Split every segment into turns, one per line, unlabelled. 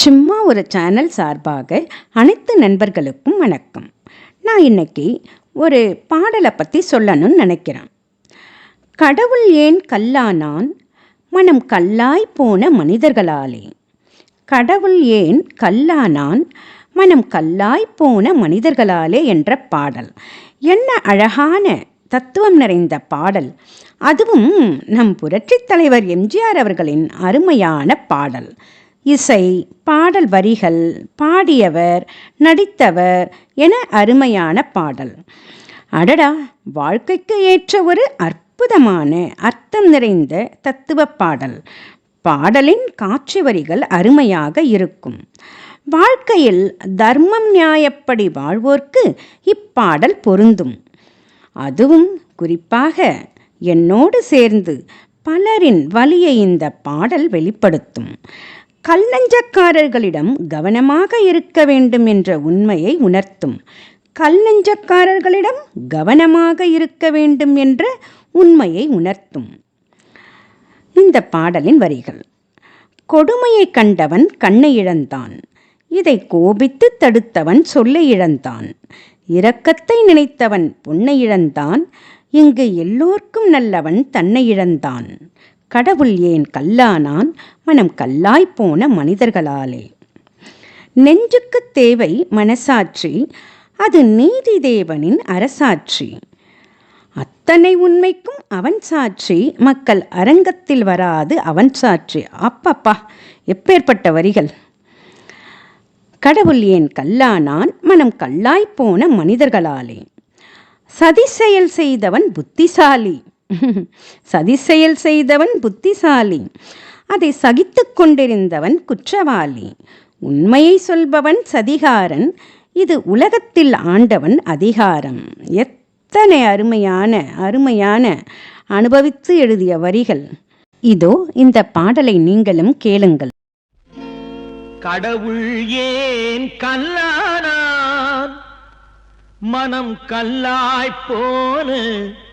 சும்மா ஒரு சேனல் சார்பாக அனைத்து நண்பர்களுக்கும் வணக்கம். நான் இன்னைக்கு ஒரு பாடலை பற்றி சொல்லணும்னு நினைக்கிறேன். கடவுள் ஏன் கல்லானான்? மனம் கல்லாய் போன மனிதர்களாலே. கடவுள் ஏன் கல்லானான்? மனம் கல்லாய் போன மனிதர்களாலே என்ற பாடல். என்ன அழகான தத்துவம் நிறைந்த பாடல். அதுவும் நம் புரட்சித் தலைவர் எம்ஜிஆர் அவர்களின் அருமையான பாடல். இசை பாடல் வரிகள் பாடியவர் நடித்தவர் என அருமையான பாடல். அடடா! வாழ்க்கைக்கு ஏற்ற ஒரு அற்புதமான அர்த்தம் நிறைந்த தத்துவ பாடல். பாடலின் காட்சி வரிகள் அருமையாக இருக்கும். வாழ்க்கையில் தர்மம் நியாயப்படி வாழ்வோர்க்கு இப்பாடல் பொருந்தும். அதுவும் குறிப்பாக என்னோடு சேர்ந்து பலரின் வலியை இந்த பாடல் வெளிப்படுத்தும். கல்நஞ்சக்காரர்களிடம் கவனமாக இருக்க வேண்டும் என்ற உண்மையை உணர்த்தும். கல்நஞ்சக்காரர்களிடம் கவனமாக இருக்க வேண்டும் என்ற உண்மையை உணர்த்தும். இந்த பாடலின் வரிகள் கொடுமையை கண்டவன் கண்ணை இழந்தான் இதை கோபித்து தடுத்தவன் சொல்லை இழந்தான் இரக்கத்தை நினைத்தவன் பொன்னை இழந்தான் இங்கு எல்லோர்க்கும் நல்லவன் தன்னை இழந்தான். கடவுள் ஏன் கல்லானான்? மனம் கல்லாய்ப்போன மனிதர்களாலே. நெஞ்சுக்கு தேவை மனசாட்சி அது நீதி தேவனின் அரசாட்சி. அத்தனை உண்மைக்கும் அவன் சாட்சி மக்கள் அரங்கத்தில் வராது அவன் சாட்சி. அப்பப்பா எப்பேற்பட்ட வரிகள்? கடவுள் ஏன் கல்லானான்? மனம் கல்லாய்ப்போன மனிதர்களாலே. சதி செயல் செய்தவன் புத்திசாலி. சதி செயல் செய்தவன் புத்திசாலி அதை சகித்து கொண்டிருந்தவன் குற்றவாளி. உண்மையை சொல்பவன் சதிகாரன் இது உலகத்தில் ஆண்டவன் அதிகாரம். எத்தனை அருமையான அருமையான அனுபவித்து எழுதிய வரிகள். இதோ இந்த பாடலை நீங்களும் கேளுங்கள்.
கடவுள் ஏன் கல்லானான் மனம் கல்லாய்ப் போன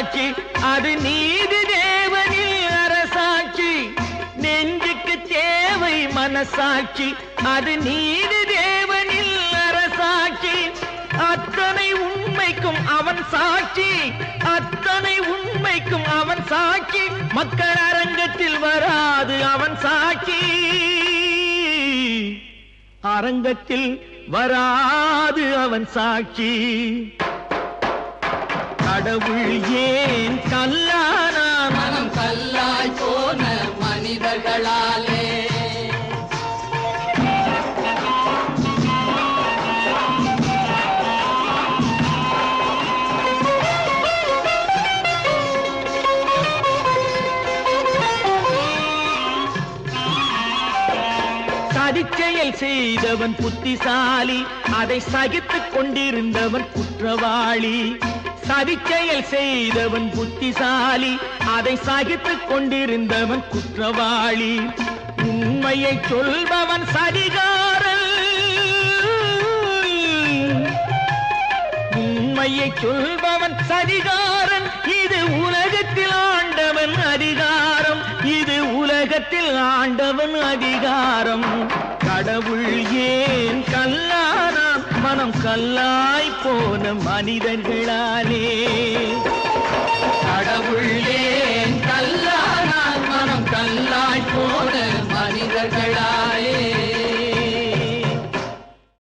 மனசாட்சி அது நீதி தேவனில் அரசாட்சி. நெஞ்சுக்கு தேவை மனசாட்சி. அது நீதி தேவனில் அரசாட்சி. அத்தனை உண்மைக்கும் அவன் சாட்சி. அத்தனை உண்மைக்கும் அவன் சாட்சி. மக்கள் அரங்கத்தில் வராது அவன் சாட்சி. அரங்கத்தில் வராது அவன் சாட்சி. கடவுள் ஏன் கல்லானான்
மனம் கல்லாய் போன மனிதர்களாலே.
சதிச்செயல் செய்தவன் புத்திசாலி அதை சகித்துக் கொண்டிருந்தவன் குற்றவாளி. சதிச்செயல் செய்தவன் புத்திசாலி அதை சகித்துக் கொண்டிருந்தவன் குற்றவாளி. உண்மையை சொல்பவன் சதிகாரன். உண்மையை சொல்பவன் சதிகாரன். இது உலகத்தில் ஆண்டவன் அதிகாரம். இது உலகத்தில் ஆண்டவன் அதிகாரம். கடவுள் ஏன் கல்லானா மனம் கல்லாய் போன மனிதர்களாலே.